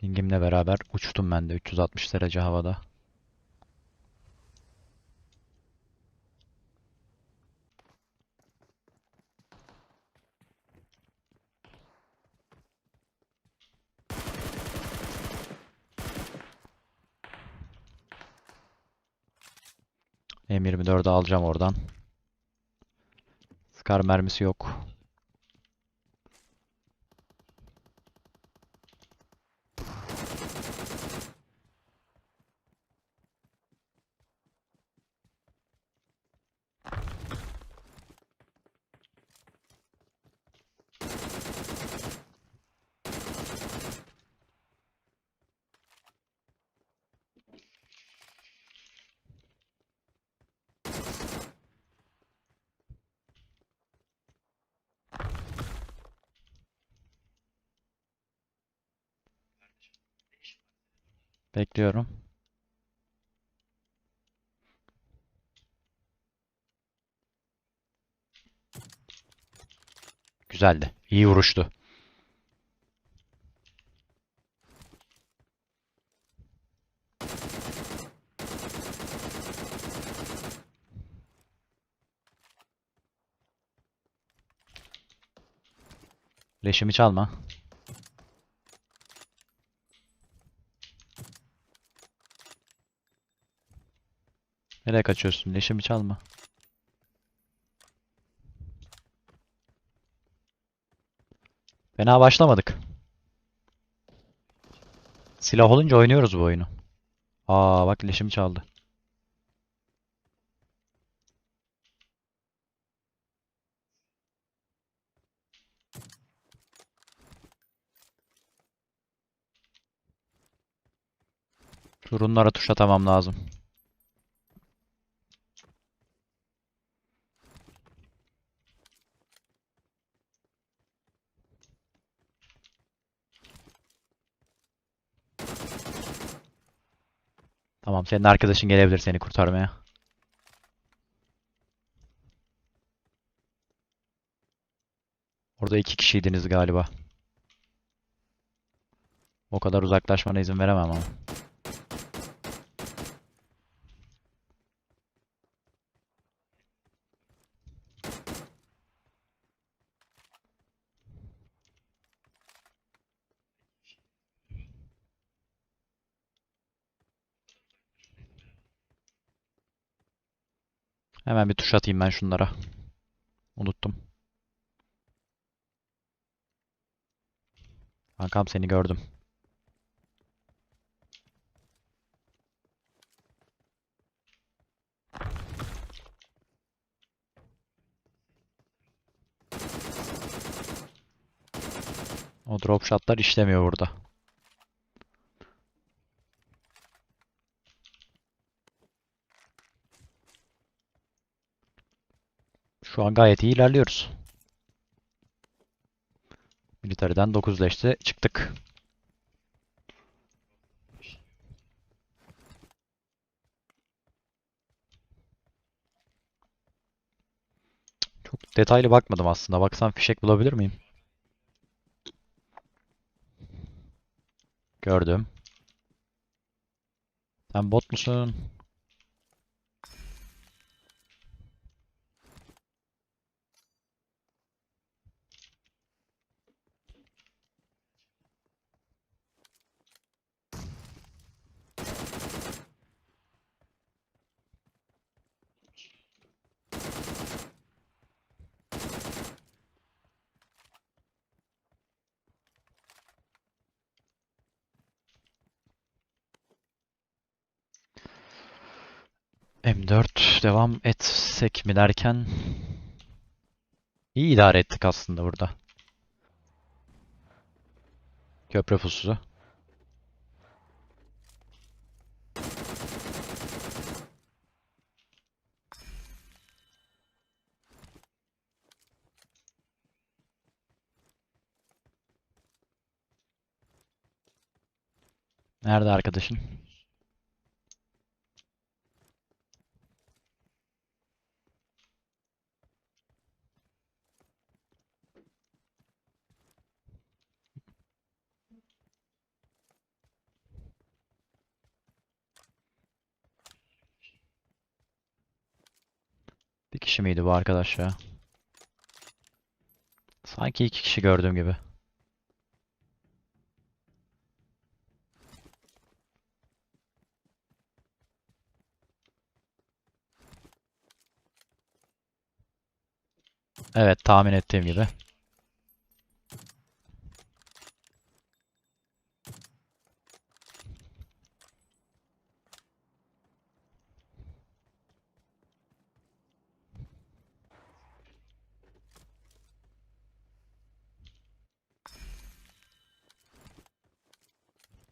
Pingimle beraber uçtum ben de 360 derece havada. M24'ü alacağım oradan. Scar mermisi yok. Bekliyorum. Güzeldi. İyi vuruştu. Leşimi çalma. Nereye kaçıyorsun? Leşimi çalma. Fena başlamadık. Silah olunca oynuyoruz bu oyunu. Aa bak leşimi çaldı. Şu runları tuşlatamam lazım. Tamam, senin arkadaşın gelebilir seni kurtarmaya. Orada iki kişiydiniz galiba. O kadar uzaklaşmana izin veremem ama. Hemen bir tuş atayım ben şunlara. Unuttum. Kankam seni gördüm. O drop shot'lar işlemiyor burada. Şu an gayet iyi ilerliyoruz. Military'den 9 leşte çıktık. Çok detaylı bakmadım aslında. Baksam fişek bulabilir miyim? Gördüm. Sen bot musun? M4 devam etsek mi derken iyi idare ettik aslında burada. Köprü pususu. Nerede arkadaşın? Kişi miydi bu arkadaş ya? Sanki iki kişi gördüğüm gibi. Evet, tahmin ettiğim gibi.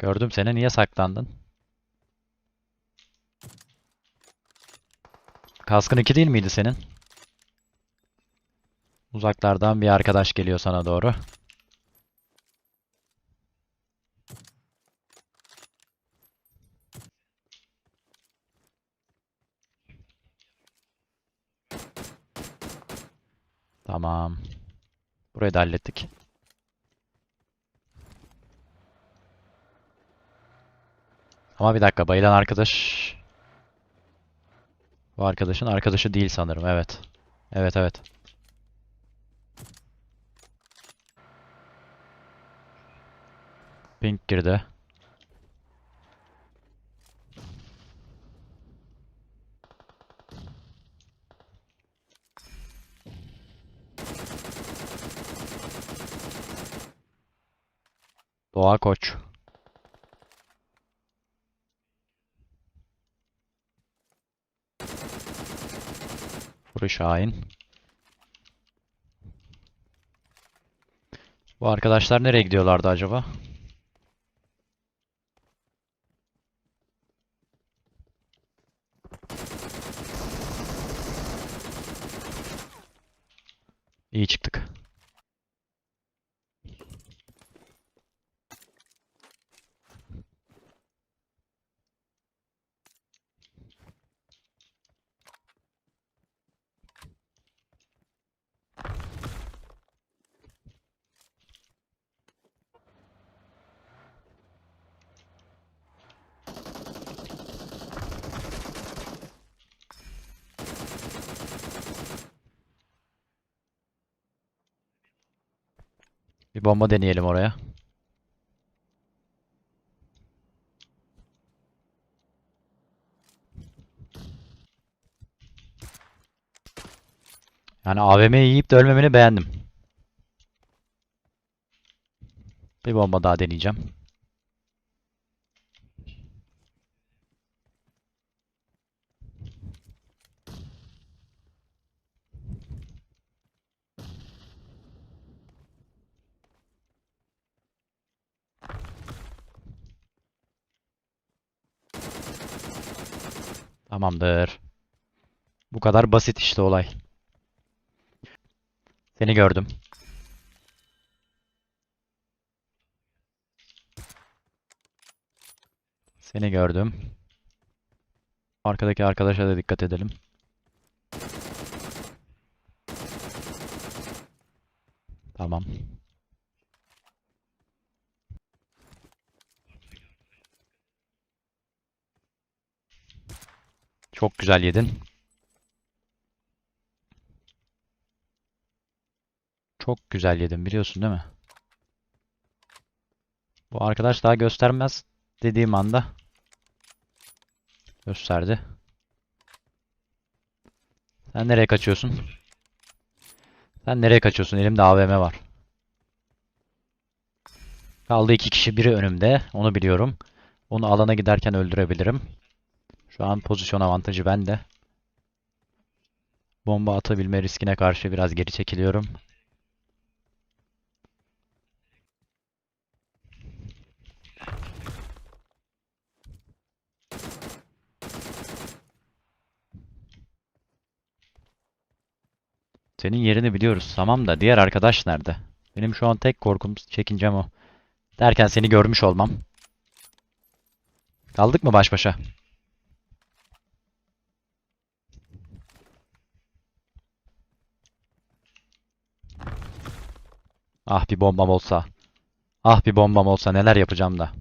Gördüm seni. Niye saklandın? Kaskın 2 değil miydi senin? Uzaklardan bir arkadaş geliyor sana doğru. Tamam. Burayı da hallettik. Ama bir dakika bayılan arkadaş bu arkadaşın arkadaşı değil sanırım. Evet. Evet evet. Pink girdi. Doğa Koç. Furi Şahin. Bu arkadaşlar nereye gidiyorlardı acaba? İyi çıktık. Bir bomba deneyelim oraya. Yani AVM'yi yiyip de ölmemeni beğendim. Bir bomba daha deneyeceğim. Tamamdır. Bu kadar basit işte olay. Seni gördüm. Seni gördüm. Arkadaki arkadaşa da dikkat edelim. Tamam. Çok güzel yedin. Çok güzel yedin biliyorsun değil mi? Bu arkadaş daha göstermez dediğim anda gösterdi. Sen nereye kaçıyorsun? Sen nereye kaçıyorsun? Elimde AVM var. Kaldı iki kişi. Biri önümde. Onu biliyorum. Onu alana giderken öldürebilirim. Şu an pozisyon avantajı bende. Bomba atabilme riskine karşı biraz geri çekiliyorum. Senin yerini biliyoruz. Tamam da diğer arkadaş nerede? Benim şu an tek korkum, çekincem o. Derken seni görmüş olmam. Kaldık mı baş başa? Ah bir bombam olsa. Ah bir bombam olsa neler yapacağım da.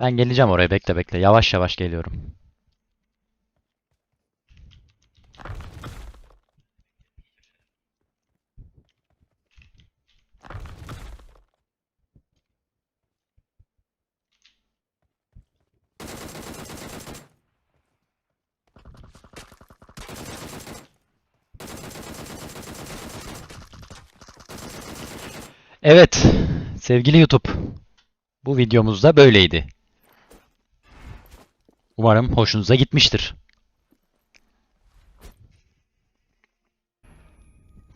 Ben geleceğim oraya bekle bekle. Yavaş yavaş geliyorum. Evet, sevgili YouTube. Bu videomuz da böyleydi. Umarım hoşunuza gitmiştir.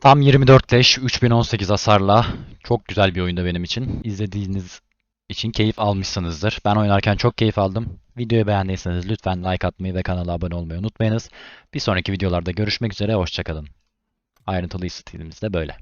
Tam 24 leş, 3018 hasarla çok güzel bir oyunda benim için. İzlediğiniz için keyif almışsınızdır. Ben oynarken çok keyif aldım. Videoyu beğendiyseniz lütfen like atmayı ve kanala abone olmayı unutmayınız. Bir sonraki videolarda görüşmek üzere, hoşçakalın. Ayrıntılı istatistiklerimiz de böyle.